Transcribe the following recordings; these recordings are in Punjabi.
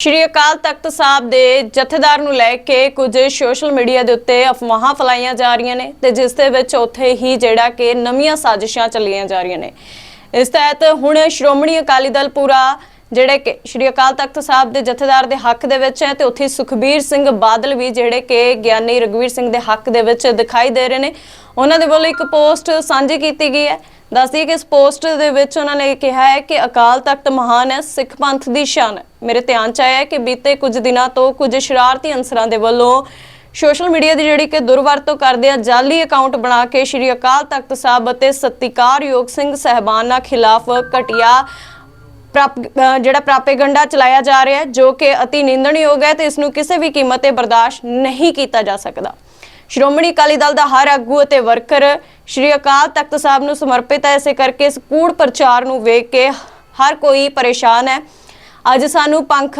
ਸ਼੍ਰੀ ਅਕਾਲ ਤਖਤ ਸਾਹਿਬ ਦੇ ਜਥੇਦਾਰ ਨੂੰ ਲੈ ਕੇ ਕੁਝ ਸੋਸ਼ਲ ਮੀਡੀਆ ਦੇ ਉੱਤੇ ਅਫਵਾਹਾਂ ਫਲਾਈਆਂ ਜਾ ਰਹੀਆਂ ਨੇ ਤੇ ਜਿਸ ਦੇ ਵਿੱਚ ਉੱਥੇ ਹੀ ਜਿਹੜਾ ਕਿ ਨਵੀਆਂ ਸਾਜ਼ਿਸ਼ਾਂ ਚੱਲੀਆਂ ਜਾ ਰਹੀਆਂ ਨੇ। ਇਸ ਤਹਿਤ ਹੁਣ ਸ਼੍ਰੋਮਣੀ ਅਕਾਲੀ ਦਲ ਪੂਰਾ ਜਿਹੜੇ ਕਿ ਸ਼੍ਰੀ ਅਕਾਲ ਤਖਤ ਸਾਹਿਬ ਦੇ ਜਥੇਦਾਰ ਦੇ ਹੱਕ ਦੇ ਵਿੱਚ ਹੈ ਤੇ ਉੱਥੇ ਸੁਖਬੀਰ ਸਿੰਘ ਬਾਦਲ ਵੀ ਜਿਹੜੇ ਕਿ ਗਿਆਨੀ ਰਗਵੀਰ ਸਿੰਘ ਦੇ ਹੱਕ ਦੇ ਵਿੱਚ ਦਿਖਾਈ ਦੇ ਰਹੇ ਨੇ। ਉਹਨਾਂ ਦੇ ਵੱਲੋਂ ਇੱਕ ਪੋਸਟ ਸਾਂਝੀ ਕੀਤੀ ਗਈ ਹੈ। ਦੱਸਦੀ ਕਿ ਇਸ ਪੋਸਟ ਦੇ ਵਿੱਚ ਉਹਨਾਂ ਨੇ ਕਿਹਾ ਹੈ ਕਿ ਅਕਾਲ ਤਖਤ ਮਹਾਨ ਹੈ, ਸਿੱਖ ਪੰਥ ਦੀ ਸ਼ਾਨ ਮੇਰੇ ਧਿਆਨ ਚ ਆਇਆ ਹੈ ਕਿ ਬੀਤੇ ਕੁਝ ਦਿਨਾਂ ਤੋਂ ਕੁਝ ਸ਼ਰਾਰਤੀ ਅਨਸਰਾਂ ਦੇ ਵੱਲੋਂ ਸੋਸ਼ਲ ਮੀਡੀਆ ਦੀ ਜਿਹੜੀ ਕਿ ਦੁਰਵਰਤੋਂ ਕਰਦੇ ਆ, ਜਾਲੀ ਅਕਾਊਂਟ ਬਣਾ ਕੇ ਸ਼੍ਰੀ ਅਕਾਲ ਤਖਤ ਸਾਹਿਬ ਅਤੇ ਸਤਿਕਾਰਯੋਗ ਸਿੰਘ ਸਹਿਬਾਨਾਂ ਖਿਲਾਫ ਘਟਿਆ ਜਿਹੜਾ ਪ੍ਰਾਪੇਗੰਡਾ ਚਲਾਇਆ ਜਾ ਰਿਹਾ ਹੈ, ਜੋ ਕਿ ਅਤੀ ਨਿੰਦਣਯੋਗ ਹੈ ਤੇ ਇਸ ਨੂੰ ਕਿਸੇ ਵੀ ਕੀਮਤ ਤੇ ਬਰਦਾਸ਼ਤ ਨਹੀਂ ਕੀਤਾ ਜਾ ਸਕਦਾ। ਸ਼੍ਰੋਮਣੀ ਅਕਾਲੀ ਦਲ ਦਾ ਹਰ ਆਗੂ ਅਤੇ ਵਰਕਰ, ਸ਼੍ਰੀ ਅਕਾਲ ਤਖਤ ਸਾਹਿਬ ਨੂੰ ਸਮਰਪਿਤ ਹੈ, ਇਸੇ ਕਰਕੇ ਇਸ ਕੂੜ ਪ੍ਰਚਾਰ ਨੂੰ ਵੇਖ ਕੇ ਹਰ ਕੋਈ ਪਰੇਸ਼ਾਨ ਹੈ। ਅੱਜ ਸਾਨੂੰ ਪੰਖ,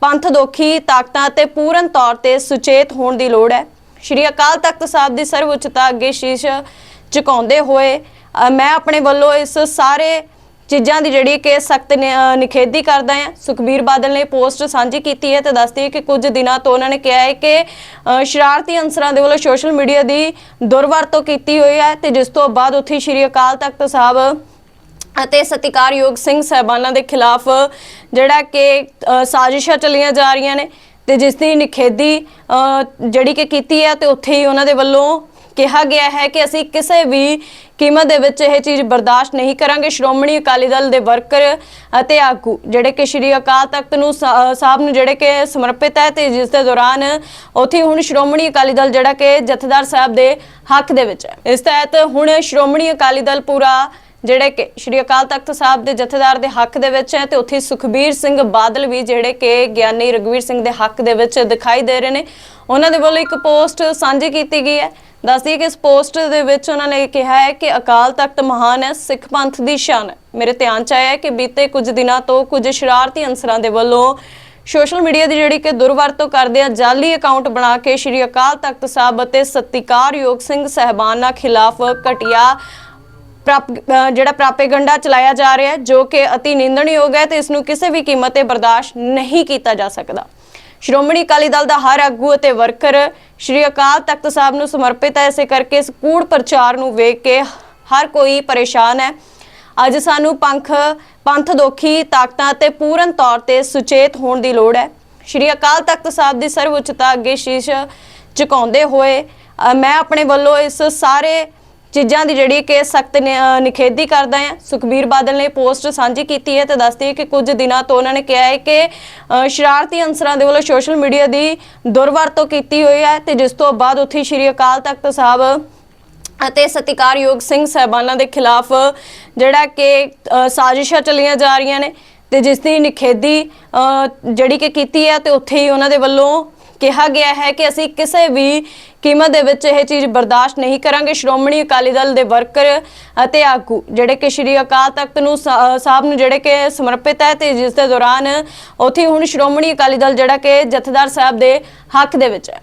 ਪੰਥ ਦੋਖੀ ਤਾਕਤਾਂ ਤੇ ਪੂਰਨ ਤੌਰ ਤੇ ਸੁਚੇਤ ਹੋਣ ਦੀ ਲੋੜ ਹੈ। ਸ਼੍ਰੀ ਅਕਾਲ ਤਖਤ ਸਾਹਿਬ ਦੀ ਸਰਵਉੱਚਤਾ ਅੱਗੇ ਸ਼ੀਸ਼ ਝੁਕਾਉਂਦੇ ਹੋਏ ਮੈਂ ਆਪਣੇ ਵੱਲੋਂ ਇਸ ਸਾਰੇ ਚੀਜ਼ਾਂ ਦੀ ਜਿਹੜੀ ਕਿ ਸਖਤ ਨਿਖੇਧੀ ਕਰਦਾ ਹੈ ਸੁਖਬੀਰ ਬਾਦਲ ਨੇ ਪੋਸਟ ਸਾਂਝੀ ਕੀਤੀ ਹੈ ਤੇ ਦੱਸਦੀ ਹੈ ਕਿ ਕੁਝ ਦਿਨਾਂ ਤੋਂ ਉਹਨਾਂ ਨੇ ਕਿਹਾ ਹੈ ਕਿ ਸ਼ਰਾਰਤੀ ਅੰਸਰਾਂ ਦੇ ਵੱਲੋਂ ਸੋਸ਼ਲ ਮੀਡੀਆ ਦੀ ਦੁਰਵਰਤੋਂ ਕੀਤੀ ਹੋਈ ਹੈ ਤੇ ਜਿਸ ਤੋਂ ਬਾਅਦ ਉੱਥੇ ਸ਼੍ਰੀ ਅਕਾਲ ਤਖਤ ਸਾਹਿਬ ਅਤੇ ਸਤਿਕਾਰਯੋਗ ਸਿੰਘ ਸਾਹਿਬਾਨਾਂ ਦੇ ਖਿਲਾਫ ਜਿਹੜਾ ਕਿ ਸਾਜ਼ਿਸ਼ਾਂ ਚੱਲੀਆਂ ਜਾ ਰਹੀਆਂ ਨੇ ਤੇ ਜਿਸ ਦੀ ਨਿਖੇਧੀ ਜਿਹੜੀ ਕਿ ਕੀਤੀ ਹੈ ਤੇ ਉੱਥੇ ਹੀ ਉਹਨਾਂ ਦੇ ਵੱਲੋਂ ਕਿਹਾ ਗਿਆ ਹੈ ਕਿ ਅਸੀਂ ਕਿਸੇ ਵੀ ਕੀਮਤ ਦੇ ਵਿੱਚ ਇਹ ਚੀਜ਼ ਬਰਦਾਸ਼ਤ ਨਹੀਂ ਕਰਾਂਗੇ। ਸ਼੍ਰੋਮਣੀ ਅਕਾਲੀ ਦਲ ਦੇ ਵਰਕਰ ਅਤੇ ਆਗੂ, ਜਿਹੜੇ ਕਿ ਸ਼੍ਰੀ ਅਕਾਲ ਤਖਤ ਨੂੰ ਸਾਹਿਬ ਨੂੰ ਜਿਹੜੇ ਕਿ ਸਮਰਪਿਤ ਹੈ ਤੇ ਜਿਸ ਦੇ ਦੌਰਾਨ ਉੱਥੇ ਹੁਣ ਸ਼੍ਰੋਮਣੀ ਅਕਾਲੀ ਦਲ ਜਿਹੜਾ ਕਿ ਜਥੇਦਾਰ ਸਾਹਿਬ ਦੇ ਹੱਕ ਦੇ ਵਿੱਚ ਹੈ। ਇਸ ਤਹਿਤ ਹੁਣ ਸ਼੍ਰੋਮਣੀ ਅਕਾਲੀ ਦਲ ਪੂਰਾ ਜਿਹੜੇ ਕਿ ਸ਼੍ਰੀ ਅਕਾਲ ਤਖਤ ਸਾਹਿਬ ਦੇ ਜਥੇਦਾਰ ਦੇ ਹੱਕ ਦੇ ਵਿੱਚ ਹੈ ਤੇ ਉੱਥੇ ਸੁਖਬੀਰ ਸਿੰਘ ਬਾਦਲ ਵੀ ਜਿਹੜੇ ਕਿ ਗਿਆਨੀ ਰਗਵੀਰ ਸਿੰਘ ਦੇ ਹੱਕ ਦੇ ਵਿੱਚ ਦਿਖਾਈ ਦੇ ਰਹੇ ਨੇ। ਉਹਨਾਂ ਦੇ ਵੱਲੋਂ ਇੱਕ ਪੋਸਟ ਸਾਂਝੀ ਕੀਤੀ ਗਈ ਹੈ। ਦੱਸਦੀ ਕਿ ਇਸ ਪੋਸਟ ਦੇ ਵਿੱਚ ਉਹਨਾਂ ਨੇ ਕਿਹਾ ਹੈ ਕਿ ਅਕਾਲ ਤਖਤ ਮਹਾਨ ਹੈ, ਸਿੱਖ ਪੰਥ ਦੀ ਸ਼ਾਨ ਹੈ। ਮੇਰੇ ਧਿਆਨ ਚ ਆਇਆ ਹੈ ਕਿ ਬੀਤੇ ਕੁਝ ਦਿਨਾਂ ਤੋਂ ਕੁਝ ਸ਼ਰਾਰਤੀ ਅਨਸਰਾਂ ਦੇ ਵੱਲੋਂ ਸੋਸ਼ਲ ਮੀਡੀਆ ਦੀ ਜਿਹੜੀ ਕਿ ਦੁਰਵਰਤੋਂ ਕਰਦੇ ਆ, ਜਾਲੀ ਅਕਾਊਂਟ ਬਣਾ ਕੇ ਸ਼੍ਰੀ ਅਕਾਲ ਤਖਤ ਸਾਹਿਬ ਅਤੇ ਸਤਿਕਾਰਯੋਗ ਸਿੰਘ ਸਹਿਬਾਨਾਂ ਖਿਲਾਫ ਘਟਿਆ ਜਿਹੜਾ ਪ੍ਰਾਪੇਗੰਡਾ ਚਲਾਇਆ ਜਾ ਰਿਹਾ ਹੈ, ਜੋ ਕਿ ਅਤੀ ਨਿੰਦਣਯੋਗ ਹੈ ਤੇ ਇਸ ਨੂੰ ਕਿਸੇ ਵੀ ਕੀਮਤ ਤੇ ਬਰਦਾਸ਼ਤ ਨਹੀਂ ਕੀਤਾ ਜਾ ਸਕਦਾ। ਸ਼੍ਰੋਮਣੀ ਅਕਾਲੀ ਦਲ ਦਾ ਹਰ ਆਗੂ ਅਤੇ ਵਰਕਰ ਸ਼੍ਰੀ ਅਕਾਲ ਤਖਤ ਸਾਹਿਬ ਨੂੰ ਸਮਰਪਿਤ ਹੈ, ਇਸੇ ਕਰਕੇ ਇਸ ਕੂੜ ਪ੍ਰਚਾਰ ਨੂੰ ਵੇਖ ਕੇ ਹਰ ਕੋਈ ਪਰੇਸ਼ਾਨ ਹੈ। ਅੱਜ ਸਾਨੂੰ ਪੰਖ ਪੰਥ ਦੋਖੀ ਤਾਕਤਾਂ ਤੇ ਪੂਰਨ ਤੌਰ ਤੇ ਸੁਚੇਤ ਹੋਣ ਦੀ ਲੋੜ ਹੈ। ਸ਼੍ਰੀ ਅਕਾਲ ਤਖਤ ਸਾਹਿਬ ਦੀ ਸਰਵਉੱਚਤਾ ਅੱਗੇ ਸ਼ੀਸ਼ ਝੁਕਾਉਂਦੇ ਹੋਏ ਮੈਂ ਆਪਣੇ ਵੱਲੋਂ ਇਸ ਸਾਰੇ ਚੀਜ਼ਾਂ ਦੀ ਜਿਹੜੀ ਕਿ ਸਖਤ ਨਿਖੇਧੀ ਕਰਦਾ ਹੈ। ਸੁਖਬੀਰ ਬਾਦਲ ਨੇ ਪੋਸਟ ਸਾਂਝੀ ਕੀਤੀ ਹੈ ਤੇ ਦੱਸਦੀ ਹੈ ਕਿ ਕੁਝ ਦਿਨਾਂ ਤੋਂ ਉਹਨਾਂ ਨੇ ਕਿਹਾ ਹੈ ਕਿ ਸ਼ਰਾਰਤੀ ਅੰਸਰਾਂ ਦੇ ਵੱਲੋਂ ਸੋਸ਼ਲ ਮੀਡੀਆ ਦੀ ਦੁਰਵਰਤੋਂ ਕੀਤੀ ਹੋਈ ਹੈ ਤੇ ਜਿਸ ਤੋਂ ਬਾਅਦ ਉੱਥੇ ਸ਼੍ਰੀ ਅਕਾਲ ਤਖਤ ਸਾਹਿਬ ਅਤੇ ਸਤਿਕਾਰਯੋਗ ਸਿੰਘ ਸਾਹਿਬਾਨਾਂ ਦੇ ਖਿਲਾਫ ਜਿਹੜਾ ਕਿ ਸਾਜ਼ਿਸ਼ਾਂ ਚੱਲੀਆਂ ਜਾ ਰਹੀਆਂ ਨੇ ਤੇ ਜਿਸ ਦੀ ਨਿਖੇਧੀ ਜਿਹੜੀ ਕਿ ਕੀਤੀ ਹੈ ਤੇ ਉੱਥੇ ਹੀ ਉਹਨਾਂ ਦੇ ਵੱਲੋਂ ਕਿਹਾ ਗਿਆ ਹੈ ਕਿ ਅਸੀਂ ਕਿਸੇ ਵੀ ਕੀਮਤ ਦੇ ਵਿੱਚ ਇਹ ਚੀਜ਼ ਬਰਦਾਸ਼ਤ ਨਹੀਂ ਕਰਾਂਗੇ। ਸ਼੍ਰੋਮਣੀ ਅਕਾਲੀ ਦਲ ਦੇ ਵਰਕਰ ਅਤੇ ਆਗੂ, ਜਿਹੜੇ ਕਿ ਸ਼੍ਰੀ ਅਕਾਲ ਤਖਤ ਨੂੰ ਸਾ- ਸਾਹਿਬ ਨੂੰ ਜਿਹੜੇ ਕਿ ਸਮਰਪਿਤ ਹੈ ਤੇ ਜਿਸ ਦੇ ਦੌਰਾਨ ਉੱਥੇ ਹੁਣ ਸ਼੍ਰੋਮਣੀ ਅਕਾਲੀ ਦਲ ਜਿਹੜਾ ਕਿ ਜਥੇਦਾਰ ਸਾਹਿਬ ਦੇ ਹੱਕ ਦੇ ਵਿੱਚ ਹੈ।